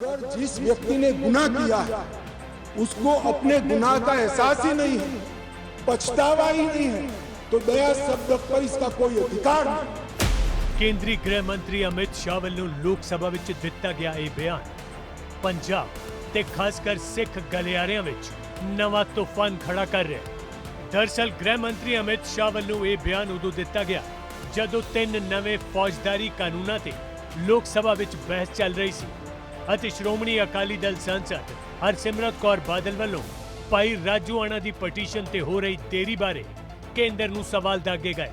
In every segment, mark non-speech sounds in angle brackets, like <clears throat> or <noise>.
अगर जिस व्यक्ति ने गुनाह किया है उसको अपने गुनाह का एहसास ही नहीं है पछतावा ही नहीं है तो दया शब्द पर इसका कोई अधिकार नहीं ਕੇਂਦਰੀ ਗ੍ਰਹਿ ਮੰਤਰੀ ਅਮਿਤ ਸ਼ਾਹ ਵੱਲੋਂ ਲੋਕ ਸਭਾ ਵਿੱਚ ਦਿੱਤਾ ਗਿਆ ਇਹ ਬਿਆਨ ਪੰਜਾਬ ਤੇ ਖਾਸ ਕਰ ਸਿੱਖ ਗਲਿਆਰਿਆਂ ਵਿੱਚ ਨਵਾਂ ਤੂਫਾਨ ਖੜਾ ਕਰ ਰਿਹਾ ਹੈ ਦਰਸਲ ਗ੍ਰਹਿ ਮੰਤਰੀ ਅਮਿਤ ਸ਼ਾਹ ਵੱਲੋਂ ਇਹ ਬਿਆਨ ਉਦੋਂ ਦਿੱਤਾ ਗਿਆ ਜਦੋਂ ਤਿੰਨ ਨਵੇਂ ਫੌਜਦਾਰੀ ਕਾਨੂੰਨਾਂ ਤੇ ਲੋਕ ਸਭਾ ਵਿੱਚ ਬਹਿਸ ਚੱਲ ਰਹੀ ਸੀ ਅਤੇ ਸ਼੍ਰੋਮਣੀ ਅਕਾਲੀ ਦਲ ਸੰਸਦ ਹਰਸਿਮਰਤ ਕੌਰ ਬਾਦਲ ਵੱਲੋਂ ਭਾਈ ਰਾਜੂਆਣਾ ਦੀ ਪਟੀਸ਼ਨ ਤੇ ਹੋ ਰਹੀ ਦੇਰੀ ਬਾਰੇ ਕੇਂਦਰ ਨੂੰ ਸਵਾਲ ਦਾਗੇ ਗਏ।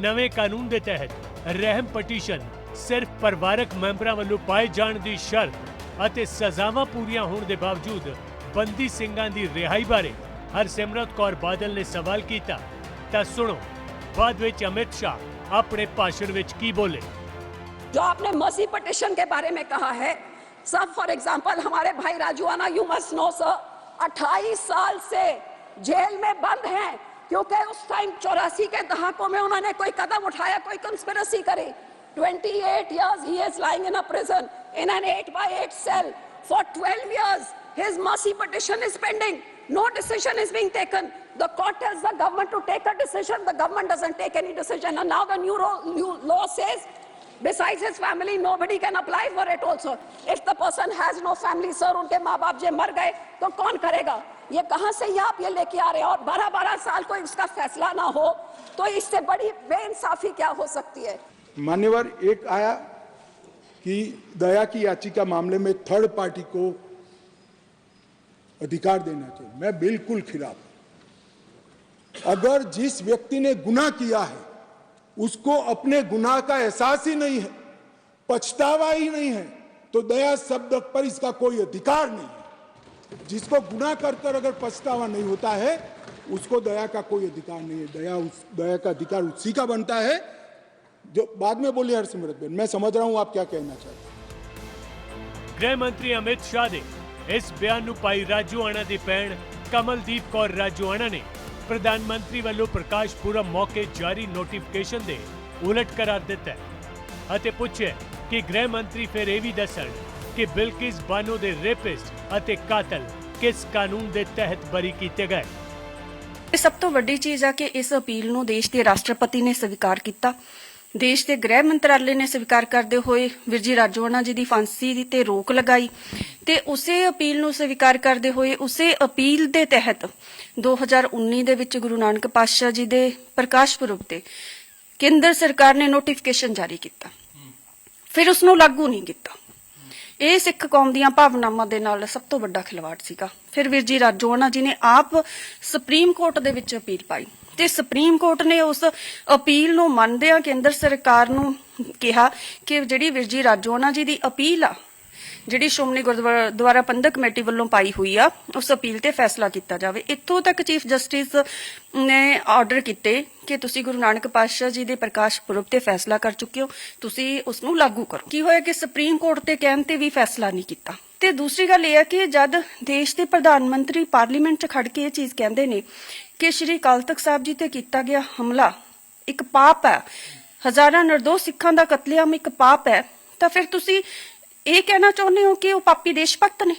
ਨਵੇਂ ਕਾਨੂੰਨ ਦੇ ਤਹਿਤ ਰਹਿਮ ਪਟੀਸ਼ਨ ਸਿਰਫ ਪਰਿਵਾਰਕ ਮੈਂਬਰਾਂ ਵੱਲੋਂ ਪਾਏ ਜਾਣ ਦੀ ਸ਼ਰਤ ਅਤੇ ਸਜ਼ਾਵਾਂ ਪੂਰੀਆਂ ਹੋਣ ਦੇ ਬਾਵਜੂਦ ਬੰਦੀ ਸਿੰਘਾਂ ਦੀ ਰਿਹਾਈ ਬਾਰੇ ਹਰਸਿਮਰਤ ਕੌਰ ਬਾਦਲ ਨੇ ਸਵਾਲ ਕੀਤਾ ਤਾਂ ਸੁਣੋ। ਬਾਅਦ ਵਿੱਚ ਅਮਿਤ ਸ਼ਾਹ ਆਪਣੇ ਭਾਸ਼ਣ ਵਿੱਚ ਕੀ ਬੋਲੇ। जो आपने मर्सी पटिशन के बारे में कहा है सब फॉर एग्जांपल हमारे भाई Rajuana you must know sir 28 साल से जेल में बंद हैं क्योंकि उस टाइम चौरासी के दहाकों में उन्होंने कोई कदम उठाया कोई कंस्पिरेसी करी 28 years he is lying in a prison in an 8 by 8 cell for 12 years his mercy petition is pending no decision is being taken the court tells the government to take a decision the government doesn't take any decision and now the new law says Besides his family, nobody can apply for it also. If the person has no family, sir, उनके माँ बाप जे मर गए तो कौन करेगा ये कहाँ से ये आप ये लेके आ रहे हैं और बारह बारह साल कोई उसका फैसला ना हो तो इससे बड़ी बेइंसाफी क्या हो सकती है मान्यवर एक आया कि दया की याचिका मामले में थर्ड पार्टी को अधिकार देना चाहिए मैं बिल्कुल खिलाफ हूँ। अगर जिस व्यक्ति ने गुनाह किया है उसको अपने गुनाह का एहसास ही नहीं है पछतावा ही नहीं है तो दया शब्द पर इसका कोई अधिकार नहीं है जिसको गुनाह कर कर अगर पछतावा नहीं होता है उसको दया का कोई अधिकार नहीं है दया उस दया का अधिकार उसी का बनता है जो बाद में बोलिए हरसिमरत बेन मैं समझ रहा हूं आप क्या कहना चाहते गृह मंत्री अमित शाह ने इस बयान पाई राजू आना की भैन कमलदीप कौर राजू आना ने ਪ੍ਰਧਾਨ ਮੰਤਰੀ ਵੱਲੋਂ ਪ੍ਰਕਾਸ਼ ਪੁਰਬ ਮੌਕੇ ਜਾਰੀ ਨੋਟੀਫਿਕੇਸ਼ਨ ਦੇ ਉਲਟ ਕਰਾਰ ਦਿੱਤਾ ਅਤੇ ਪੁੱਛਿਆ ਕਿ ਗ੍ਰਹਿ ਮੰਤਰੀ ਫਿਰ ਇਹ ਵੀ ਦੱਸਣ ਕਿ ਬਿਲਕਿਸ ਬਾਨੋ ਦੇ ਰੇਪਿਸਟ ਅਤੇ ਕਾਤਲ ਕਿਸ ਕਾਨੂੰਨ ਦੇ ਤਹਿਤ ਬਰੀ ਕੀਤੇ ਗਏ। ਇਹ ਸਭ ਤੋਂ ਵੱਡੀ ਚੀਜ਼ ਆ ਕਿ ਇਸ ਅਪੀਲ ਨੂੰ ਦੇਸ਼ ਦੇ ਰਾਸ਼ਟਰਪਤੀ ਨੇ ਸਵੀਕਾਰ ਕੀਤਾ। ਦੇਸ਼ ਦੇ ਗ੍ਰਹਿ ਮੰਤਰਾਲੇ ਨੇ ਸਵੀਕਾਰ ਕਰਦੇ ਹੋਏ ਵਿਰਜੀ ਰਾਜੋਆਣਾ ਜੀ ਦੀ ਫਾਂਸੀ ਤੇ ਰੋਕ ਲਗਾਈ ਤੇ ਉਸੇ ਅਪੀਲ ਨੂੰ ਸਵੀਕਾਰ ਕਰਦੇ ਹੋਏ ਉਸੇ ਅਪੀਲ ਦੇ ਤਹਿਤ 2019 ਦੇ ਵਿੱਚ ਗੁਰੂ ਨਾਨਕ ਪਾਤਸ਼ਾਹ ਜੀ ਦੇ ਪ੍ਰਕਾਸ਼ ਪੁਰਬ ਤੇ ਕੇਂਦਰ ਸਰਕਾਰ ਨੇ ਨੋਟੀਫਿਕੇਸ਼ਨ ਜਾਰੀ ਕੀਤਾ। ਫਿਰ ਉਸ ਨੂੰ ਲਾਗੂ ਨਹੀਂ ਕੀਤਾ। ਇਹ ਸਿੱਖ ਕੌਮ ਦੀਆਂ ਭਾਵਨਾਵਾਂ ਦੇ ਨਾਲ ਸਭ ਤੋਂ ਵੱਡਾ ਖਿਲਵਾੜ ਸੀਗਾ। ਫਿਰ ਵੀਰ ਜੀ ਰਾਜੋਆਣਾ ਜੀ ਨੇ ਆਪ ਸੁਪਰੀਮ ਕੋਰਟ ਦੇ ਵਿੱਚ ਅਪੀਲ ਪਾਈ। ਤੇ ਸੁਪਰੀਮ ਕੋਰਟ ਨੇ ਉਸ ਅਪੀਲ ਨੂੰ ਮੰਨਦਿਆਂ ਕੇਂਦਰ ਸਰਕਾਰ ਨੂੰ ਕਿਹਾ ਕਿ ਜਿਹੜੀ ਵਿਰਜੀ ਰਾਜੋਣਾ ਜੀ ਦੀ ਅਪੀਲ ਆ ਜਿਹੜੀ ਸ਼੍ਰੋਮਣੀ ਗੁਰਦੁਆਰਾ ਪ੍ਰਬੰਧਕ ਕਮੇਟੀ ਵੱਲੋਂ ਪਾਈ ਹੋਈ ਆ, ਉਸ ਅਪੀਲ ਤੇ ਫੈਸਲਾ ਕੀਤਾ ਜਾਵੇ। ਇੱਥੋਂ ਤੱਕ ਚੀਫ ਜਸਟਿਸ ਨੇ ਆਰਡਰ ਕੀਤੇ ਕਿ ਤੁਸੀਂ ਗੁਰੂ ਨਾਨਕ ਪਾਤਸ਼ਾਹ ਜੀ ਦੇ ਪ੍ਰਕਾਸ਼ ਪੁਰਬ ਤੇ ਫੈਸਲਾ ਕਰ ਚੁੱਕੇ ਹੋ। ਤੁਸੀਂ ਉਸ ਨੂੰ ਲਾਗੂ ਕਰੋ। ਕੀ ਹੋਇਆ ਕਿ ਸੁਪਰੀਮ ਕੋਰਟ ਤੇ ਕਹਿਣ ਤੇ ਵੀ ਫੈਸਲਾ ਨਹੀਂ ਕੀਤਾ। ਤੇ ਦੂਸਰੀ ਗੱਲ ਇਹ ਹੈ ਕਿ ਜਦ ਦੇਸ਼ ਦੇ ਪ੍ਰਧਾਨ ਮੰਤਰੀ ਪਾਰਲੀਮੈਂਟ 'ਚ ਖੜ ਕੇ ਇਹ ਚੀਜ਼ ਕਹਿੰਦੇ ਨੇ ਕਿ ਸ਼੍ਰੀ ਅਕਾਲ ਤਖਤ ਸਾਹਿਬ ਜੀ ਤੇ ਕੀਤਾ ਗਿਆ ਹਮਲਾ, ਇੱਕ ਪਾਪ ਹੈ। ਹਜ਼ਾਰਾਂ ਨਿਰਦੋਸ਼ ਸਿੱਖਾਂ ਦਾ ਕਤਲੇਆਮ ਇੱਕ ਪਾਪ ਹੈ। ਤਾਂ ਫਿਰ ਤੁਸੀਂ ਇਹ ਕਹਿਣਾ ਚਾਹੁੰਦੇ ਹੋ ਕਿ ਉਹ ਪਾਪੀ ਦੇਸ਼ ਭਗਤ ਨੇ?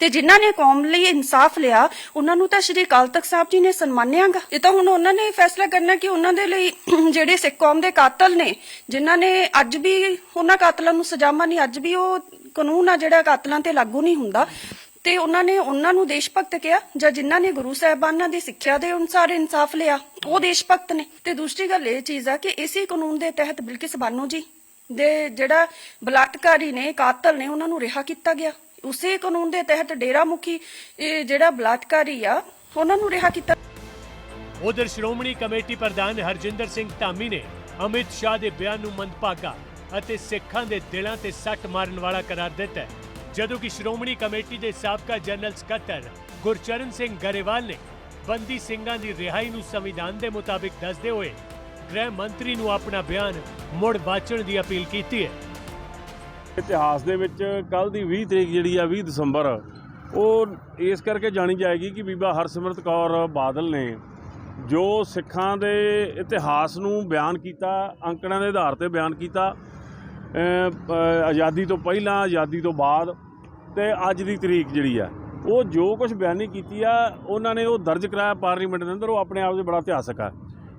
ਤੇ ਜਿਨ੍ਹਾਂ ਨੇ ਕੌਮ ਲਈ ਇਨਸਾਫ ਲਿਆ, ਉਹਨਾਂ ਨੂੰ ਤਾਂ ਸ਼੍ਰੀ ਅਕਾਲ ਤਖਤ ਸਾਹਿਬ ਜੀ ਨੇ ਸਨਮਾਨਿਆਗਾ। ਇਹ ਤਾਂ ਹੁਣ ਉਹਨਾਂ ਨੇ ਫੈਸਲਾ ਕਰਨਾ ਕਿ ਉਹਨਾਂ ਦੇ ਲਈ <clears throat> ਜਿਹੜੇ ਸਿੱਖ ਕੌਮ ਦੇ ਕਾਤਲ ਨੇ, ਜਿਨ੍ਹਾਂ ਨੇ ਅੱਜ ਵੀ ਉਹਨਾਂ ਕਾਤਲਾਂ ਨੂੰ ਸਜ਼ਾਵਾਂ ਨਹੀਂ, ਅੱਜ ਵੀ ਉਹ ਕਾਨੂੰਨ ਆ ਜਿਹੜਾ ਕਾਤਲਾਂ ਤੇ ਲਾਗੂ ਨਹੀਂ ਹੁੰਦਾ। ਤੇ ਉਹਨਾਂ ਨੇ ਉਹਨਾਂ ਨੂੰ ਦੇਸ਼ ਭਗਤ ਕਿਹਾ, ਜਾਂ ਜਿਨ੍ਹਾਂ ਨੇ ਗੁਰੂ ਸਾਹਿਬਾਨਾਂ ਦੀ ਸਿੱਖਿਆ ਦੇ ਅਨੁਸਾਰ ਇਨਸਾਫ ਲਿਆ, ਉਹ ਦੇਸ਼ ਭਗਤ ਨੇ। ਤੇ ਦੂਸਰੀ ਗੱਲ ਇਹ ਚੀਜ਼ ਆ ਕਿ ਇਸੇ ਕਾਨੂੰਨ ਦੇ ਤਹਿਤ ਬਿਲਕਿਸ ਬਾਨੋ ਜੀ ਦੇ ਜਿਹੜਾ ਬਲਾਤਕਾਰੀ ਨੇ, ਕਾਤਲ ਨੇ, ਉਹਨਾਂ ਨੂੰ ਰਿਹਾ ਕੀਤਾ ਗਿਆ। ਉਸੇ ਕਾਨੂੰਨ ਦੇ ਤਹਿਤ ਡੇਰਾ ਮੁਖੀ ਜਿਹੜਾ ਬਲਾਤਕਾਰੀ ਆ, ਉਹਨਾਂ ਨੂੰ ਰਿਹਾ ਕੀਤਾ। ਉਧਰ ਸ਼੍ਰੋਮਣੀ ਕਮੇਟੀ ਪ੍ਰਧਾਨ ਹਰਜਿੰਦਰ ਸਿੰਘ ਧਾਮੀ ਨੇ ਅਮਿਤ ਸ਼ਾਹ ਦੇ ਬਿਆਨ ਨੂੰ ਮੰਦਭਾਗਾ ਅਤੇ ਸਿੱਖਾਂ ਦੇ ਦਿਲਾਂ ਤੇ ਸੱਟ ਮਾਰਨ ਵਾਲਾ ਕਰਾਰ ਦਿੱਤਾ ਜਦੋਂ ਕਿ ਸ਼੍ਰੋਮਣੀ ਕਮੇਟੀ ਦੇ ਸਾਬਕਾ ਜਨਰਲ ਸਕੱਤਰ ਗੁਰਚਰਨ ਸਿੰਘ ਗਰੇਵਾਲ ਨੇ ਬੰਦੀ ਸਿੰਘਾਂ ਦੀ ਰਿਹਾਈ ਨੂੰ ਸੰਵਿਧਾਨ ਦੇ ਮੁਤਾਬਿਕ ਦੱਸਦੇ ਹੋਏ ਗ੍ਰਹਿ ਮੰਤਰੀ ਨੂੰ ਆਪਣਾ ਬਿਆਨ ਮੁੜ ਵਾਚਣ ਦੀ ਅਪੀਲ ਕੀਤੀ ਹੈ। ਇਤਿਹਾਸ ਦੇ ਵਿੱਚ ਕੱਲ ਦੀ 20 ਤਰੀਕ ਜਿਹੜੀ ਆ 20 ਦਸੰਬਰ, ਉਹ ਇਸ ਕਰਕੇ ਜਾਣੀ ਜਾਏਗੀ ਕਿ ਬੀਬਾ ਹਰਸਿਮਰਤ ਕੌਰ ਬਾਦਲ ਨੇ ਜੋ ਸਿੱਖਾਂ ਦੇ ਇਤਿਹਾਸ ਨੂੰ ਬਿਆਨ ਕੀਤਾ ਅੰਕੜਿਆਂ ਦੇ ਆਧਾਰ ਤੇ ਬਿਆਨ ਕੀਤਾ ਆਜ਼ਾਦੀ ਤੋਂ ਪਹਿਲਾਂ, ਆਜ਼ਾਦੀ ਤੋਂ ਬਾਅਦ ਤੇ ਅੱਜ ਦੀ ਤਰੀਕ ਜਿਹੜੀ ਆ, ਉਹ ਜੋ ਕੁਝ ਬਿਆਨੀ ਕੀਤੀ ਆ, ਉਹਨਾਂ ਨੇ ਉਹ ਦਰਜ ਕਰਾਇਆ ਪਾਰਲੀਮੈਂਟ ਦੇ ਅੰਦਰ, ਉਹ ਆਪਣੇ ਆਪ ਦੇ ਬੜਾ ਇਤਿਹਾਸਕ ਆ।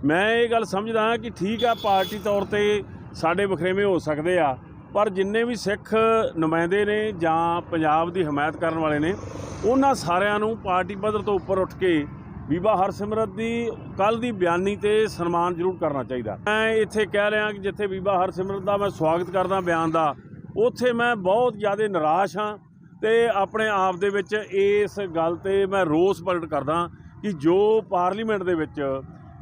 ਮੈਂ ਇਹ ਗੱਲ ਸਮਝਦਾ ਹਾਂ ਕਿ ਠੀਕ ਆ, ਪਾਰਟੀ ਤੌਰ ਤੇ ਸਾਡੇ ਵਖਰੇਵੇਂ ਹੋ ਸਕਦੇ ਆ, ਪਰ ਜਿੰਨੇ ਵੀ ਸਿੱਖ ਨੁਮਾਇੰਦੇ ਨੇ ਜਾਂ ਪੰਜਾਬ ਦੀ ਹਮਾਇਤ ਕਰਨ ਵਾਲੇ ਨੇ, ਉਹਨਾਂ ਸਾਰਿਆਂ ਨੂੰ ਪਾਰਟੀ ਪੱਧਰ ਤੋਂ ਉੱਪਰ ਉੱਠ ਕੇ ਬੀਬਾ ਹਰਸਿਮਰਤ ਦੀ ਕੱਲ ਦੀ ਬਿਆਨੀ ਤੇ ਸਨਮਾਨ ਜ਼ਰੂਰ ਕਰਨਾ ਚਾਹੀਦਾ। ਮੈਂ ਇੱਥੇ ਕਹਿ ਰਿਹਾ ਕਿ ਜਿੱਥੇ ਬੀਬਾ ਹਰਸਿਮਰਤ ਦਾ ਮੈਂ ਸਵਾਗਤ ਕਰਦਾ ਬਿਆਨ ਦਾ, ਉੱਥੇ ਮੈਂ ਬਹੁਤ ਜ਼ਿਆਦਾ ਨਿਰਾਸ਼ ਹਾਂ ਤੇ ਆਪਣੇ ਆਪ ਦੇ ਵਿੱਚ ਇਸ ਗੱਲ ਤੇ ਮੈਂ ਰੋਸ ਪ੍ਰਗਟ ਕਰਦਾ ਕਿ ਜੋ ਪਾਰਲੀਮੈਂਟ ਦੇ ਵਿੱਚ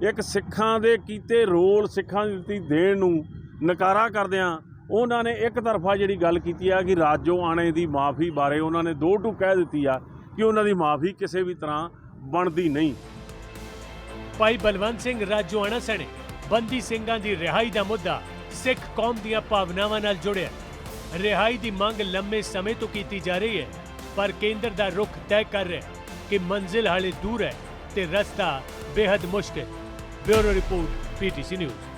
ਇੱਕ ਸਿੱਖਾਂ ਦੇ ਕੀਤੇ ਰੋਲ ਸਿੱਖਾਂ ਦੀ ਦਿੱਤੀ ਦੇਣ ਨੂੰ ਨਕਾਰਾ ਕਰਦਿਆਂ ਉਹਨਾਂ ਨੇ ਇੱਕ ਤਰਫਾ ਜਿਹੜੀ ਗੱਲ ਕੀਤੀ ਆ ਕਿ ਰਾਜੋ ਆਣੇ ਦੀ ਮਾਫੀ ਬਾਰੇ ਉਹਨਾਂ ਨੇ ਦੋ ਟੂ ਕਹਿ ਦਿੱਤੀ ਆ ਕਿ ਉਹਨਾਂ ਦੀ ਮਾਫੀ ਕਿਸੇ ਵੀ ਤਰ੍ਹਾਂ ਬਣਦੀ ਨਹੀਂ। ਭਾਈ ਬਲਵੰਤ ਸਿੰਘ ਰਾਜੋਆਣਾ ਸਣੇ ਬੰਦੀ ਸਿੰਘਾਂ ਦੀ ਰਿਹਾਈ ਦਾ ਮੁੱਦਾ ਸਿੱਖ ਕੌਮ ਦੀਆਂ ਭਾਵਨਾਵਾਂ ਨਾਲ ਜੁੜਿਆ। ਰਿਹਾਈ ਦੀ ਮੰਗ ਲੰਮੇ ਸਮੇਂ ਤੋਂ ਕੀਤੀ ਜਾ ਰਹੀ ਹੈ, ਪਰ ਕੇਂਦਰ ਦਾ ਰੁਖ ਤੈਅ ਕਰ ਰਿਹਾ ਕਿ ਮੰਜ਼ਿਲ ਹਾਲੇ ਦੂਰ ਹੈ ਤੇ ਰਸਤਾ ਬੇहद ਮੁਸ਼ਕਿਲ। Bureau Report, PTC News.